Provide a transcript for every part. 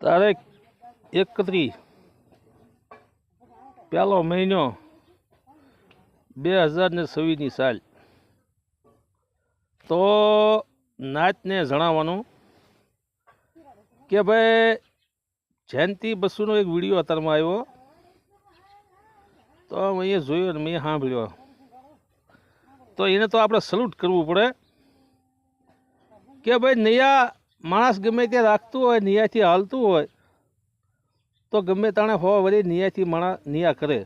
તારીખ એકત્રીસ. પહેલો મહિનો બે હજાર ને છવ્વીસની સાલ. તો નાચને જણાવવાનું કે ભાઈ, જયંતિ બસુનો એક વીડિયો અત્યારમાં આવ્યો. તો અહીંયા જોયો ને મેં સાંભળ્યો. તો એને તો આપણે સલ્યુટ કરવું પડે. કે ભાઈ, નયા માણસ ગમે ત્યાં રાખતું હોય નિયાથી હાલતું હોય, તો ગમે તાણે હોવા વળી નિયાથી માણસ નિયા કરે.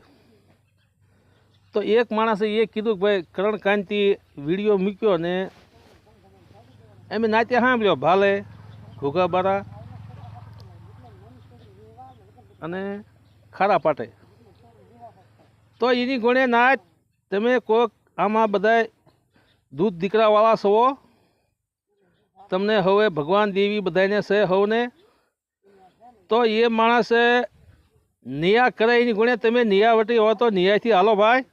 તો એક માણસે એ કીધું કે ભાઈ કરણકાંતિ વીડિયો મૂક્યો ને એમ નાતે સાંભળ્યો, ભાલે ઘોઘાબારા અને ખારા પાટે. તો એની ગુણે નાચ તમે કોઈક આમાં બધાય દૂધ દીકરાવાળા છો? તમને હવે ભગવાન દેવી બધાને છે હવને? તો એ માણસે નિયા કરે એની ગુણે તમે નિયાવટી હો તો નિયાથી હાલો ભાઈ.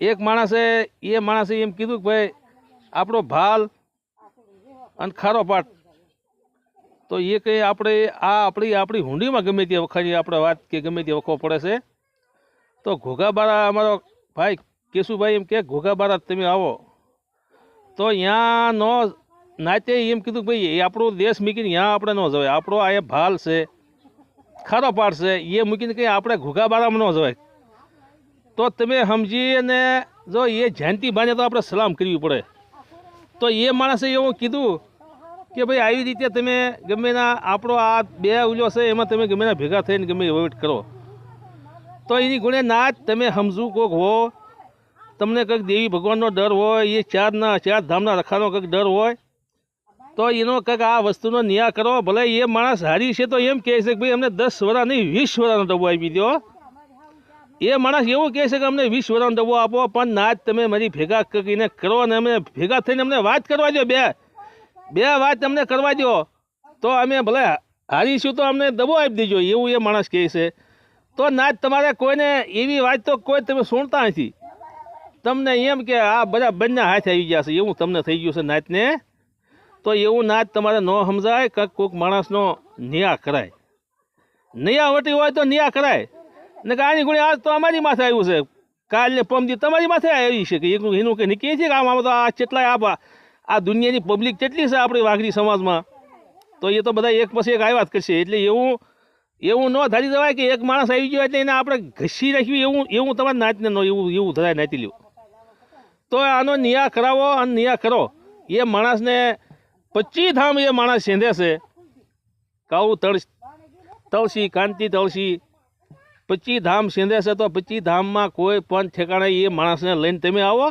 એક માણસે, એ માણસે એમ કીધું કે ભાઈ, આપણો ભાલ અને ખારો પાટ. તો એ કંઈ આપણે આ આપણી આપણી હુંડીમાં ગમે તે વખાણી આપણે વાત કે ગમે તે વખો પડે છે. તો ઘોઘાબારા અમારો ભાઈ કેશુભાઈ એમ કે, ઘોઘાબારા, તમે આવો. તો ત્યાં નો નાતે એમ કીધું ભાઈ, એ આપણો દેશ મૂકીને ત્યાં આપણે ન જવાય. આપણો આ ભાલ છે, ખારો પાડ છે, એ મૂકીને કંઈ આપણે ઘૂઘા બારામાં ન જવાય. તો તમે સમજી અને જો એ જયંતિ બાને તો આપણે સલામ કરવી પડે. તો એ માણસે એવું કીધું કે ભાઈ, આવી રીતે તમે ગમેના આપણો આ બે ઉલ્યો છે, એમાં તમે ગમેના ભેગા થઈને ગમે વહીવટ કરો. તો એની ગુણે ના તમે સમજવું કોક હો, તમને કંઈક દેવી ભગવાનનો ડર હોય, એ ચારના ચાર ધામના રખાનો કંઈક ડર હોય તો એનો કંઈક આ વસ્તુનો નિયા કરો ભલે એ માણસ હારી છે, તો એમ કહે છે કે ભાઈ અમને દસ વરા નહીં, વીસ વરાનો ડબ્બો આપી દો એ માણસ એવું કહે છે કે અમને વીસ વરાનો ડબ્બો આપો, પણ નાચ તમે મારી ભેગા કરીને કરો અને અમે ભેગા થઈને અમને વાત કરવા દો બે. બે વાત અમને કરવા દો તો અમે ભલે હારીશું તો અમને દબો આપી દેજો, એવું એ માણસ કહે છે. તો નાચ તમારે કોઈને એવી વાત તો કોઈ તમે સુણતા નથી. તમને એમ કે આ બધા બંને હાથ આવી ગયા છે, એવું તમને થઈ ગયું છે નાચને તો એવું નાચ તમારે ન સમજાય કે કોઈક માણસનો નિયા કરાય. નિયાવટી હોય તો નિયા કરાય. ને કે આની ગુણે આજ તો અમારી માથે આવ્યું છે. કાલને પમદી તમારી માથે આવી છે કે એનું એનું કે નીકળે છે કે આમાં તો આ કેટલાય આ આ દુનિયાની પબ્લિક કેટલી છે આપણી વાઘરી સમાજમાં, તો એ તો બધા એક પછી એક આવ્યા જ કરશે. એટલે એવું એવું ન ધારી દેવાય કે એક માણસ આવી ગયો એટલે એને આપણે ઘસી રાખ્યું એવું એવું તમારે નાચને ન એવું એવું ધરાય નાચી લ્યો. તો આનો નિયા કરાવો અને નિયા કરો. એ માણસને પચીસ ધામ એ માણસ સેંધે છે. કાઉ તળ તળસી કાંતિ તળસી પચી ધામ સેંધે છે તો પચી ધામમાં કોઈ પણ ઠેકાણે એ માણસને લઈને તમે આવો.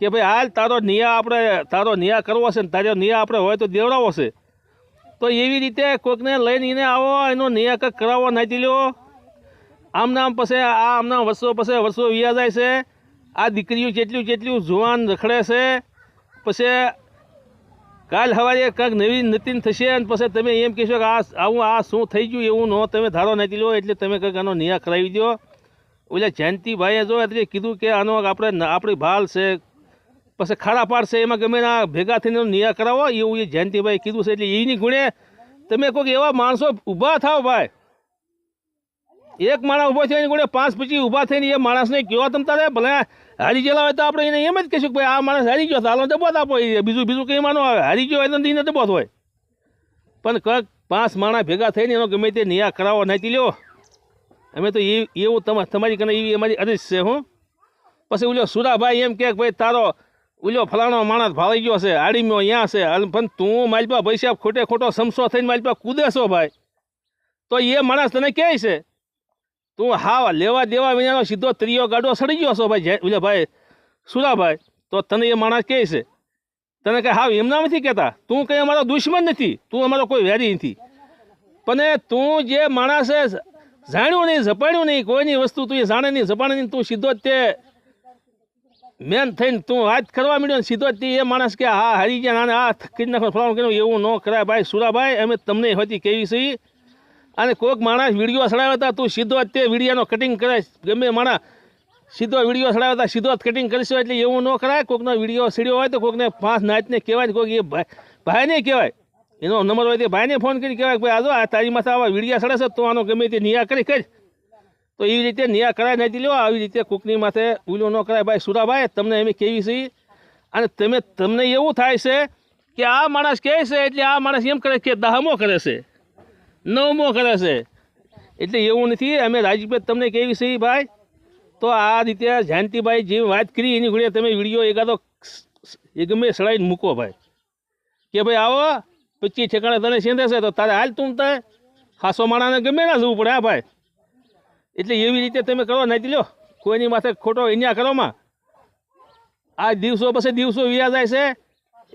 કે ભાઈ, હાલ તારો નિયા આપણે તારો નિયા કરવો છે ને તારો નિયા આપણે હોય તો દેવડાવો છે. તો એવી રીતે કોઈકને લઈને એને આવો, એનો નિયા કંઈક કરાવો નાચી લ્યો. આમ નામ પછી આ આમના વર્ષો પછી વર્ષો વ્યા જાય છે. આ દીકરીઓ જેટલું જેટલું જુવાન રખડે છે, પછી કાલ સવારે કંઈક નવી નતીન થશે અને પછી તમે એમ કહેશો કે આ આવું આ શું થઈ ગયું એવું ન, તમે ધારો નાખી લો, એટલે તમે કંઈક આનો નિયા કરાવી દો ઓલા જયંતિભાઈએ જો એટલે કીધું કે આનો આપણે આપણી ભાલ છે, પછી ખાડા પાડશે એમાં ગમે ના ભેગા થઈને નિયા કરાવો, એવું એ જયંતિભાઈ કીધું છે, એટલે એની ગુણે તમે કોઈક એવા માણસો ઊભા થાવ ભાઈ. એક માણસ ઊભો થઈને એની પાંચ પછી ઊભા થઈને એ માણસને કહેવા તમ તારે, ભલે હારી ગયેલા હોય તો આપણે એને એમ જ કહીશું કે ભાઈ આ માણસ હારી ગયો હાલો દબોત આપો બીજું બીજું કંઈ માનો આવે હારી ગયો હોય તો એને દબોત હોય. પણ કંઈક પાંચ માણસ ભેગા થઈને એનો ગમે તે નિયા કરાવો, નાતી લ્યો. અમે તો એ, એવું તમા- તમારી કને એવી અમારી અરીસ છે, હું. પછી ઓલો સુરાભાઈ એમ કે ભાઈ, તારો ઓલો ફલાણો માણસ ભાળી ગયો છે, આડીમ્યો અહીંયા છે. પણ તું મારી પાસે સાહેબ ખોટે ખોટો સમસો થઈને મારી પાસે કૂદે ભાઈ. તો એ માણસ તને કહે છે તું હા લેવા દેવા વિનાનો સીધો ત્રીયો ગાડો સડી ગયો છો ભાઈ ઓલા ભાઈ સુરાભાઈ તો તને એ માણસ કહે છે. તને કહે હા એમના નથી કહેતા? તું કંઈ અમારો દુશ્મન નથી. તું અમારો કોઈ વેરી નથી. પણ તું જે માણસે જાણ્યું નહીં ઝપાડ્યું નહીં, કોઈની વસ્તુ તું એ જાણે નહીં ઝપાણે નહીં, તું સીધો તે મેન થઈને તું વાત કરવા માંડ્યો સીધો જ એ માણસ કે, હા, હારી ગયા નાને આ કરી નાખો ફલાણું કર્યું. એવું ન કરાય ભાઈ સુરાભાઈ અમે તમને હોતી કેવી છે અને કોઈક માણસ વીડિયો સડાવતા તું સીધો જ તે વિડીયાનો કટિંગ કરે ગમે માણસ સીધો વીડિયો હતા સીધો જ કટિંગ કરીશું એટલે એવું ન કરાય. કોઈકનો વીડિયો સીડ્યો હોય તો કોઈકને પાંચ નાચને કહેવાય કોઈક એ ભાઈ ભાઈ નહીં કહેવાય. એનો નંબર હોય તે ભાઈને ફોન કરી કહેવાય ભાઈ આજો આ તારી માથે આવા વિડીયા સડે તો આનો ગમે તે નિયા કરી કરી. તો એવી રીતે નિયા કરાય નથી લ્યો. આવી રીતે કોકની માથે ઉલ્યો ન કરાય. ભાઈ, સુરાભાઈ, તમને એમ કેવી છે અને તમે, તમને એવું થાય છે કે આ માણસ કહે છે એટલે આ માણસ એમ કરે કે દાહમો કરે છે. નવમો કરે છે. એટલે એવું નથી, અમે રાજપેટ તમને કહેવી છે ભાઈ. તો આ રીતે જયંતિભાઈ જે વાત કરી એની ઘોડે તમે વીડિયો એકાદો ગમે સડાઈને મૂકો ભાઈ. કે ભાઈ આવો પછી ઠેકાણે તને સેંધે છે, તો તારે હાલ તું તારે ખાસો માણાને ગમે ના જવું પડે, હા ભાઈ. એટલે એવી રીતે તમે કરો નહીં લ્યો. કોઈની માથે ખોટો અહીંયા કરોમાં આ દિવસો પછી દિવસો વ્યા જાય છે.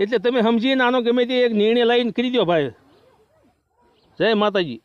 એટલે તમે સમજીને આનો ગમે તે એક નિર્ણય લઈને કરી દો ભાઈ. જય માતાજી.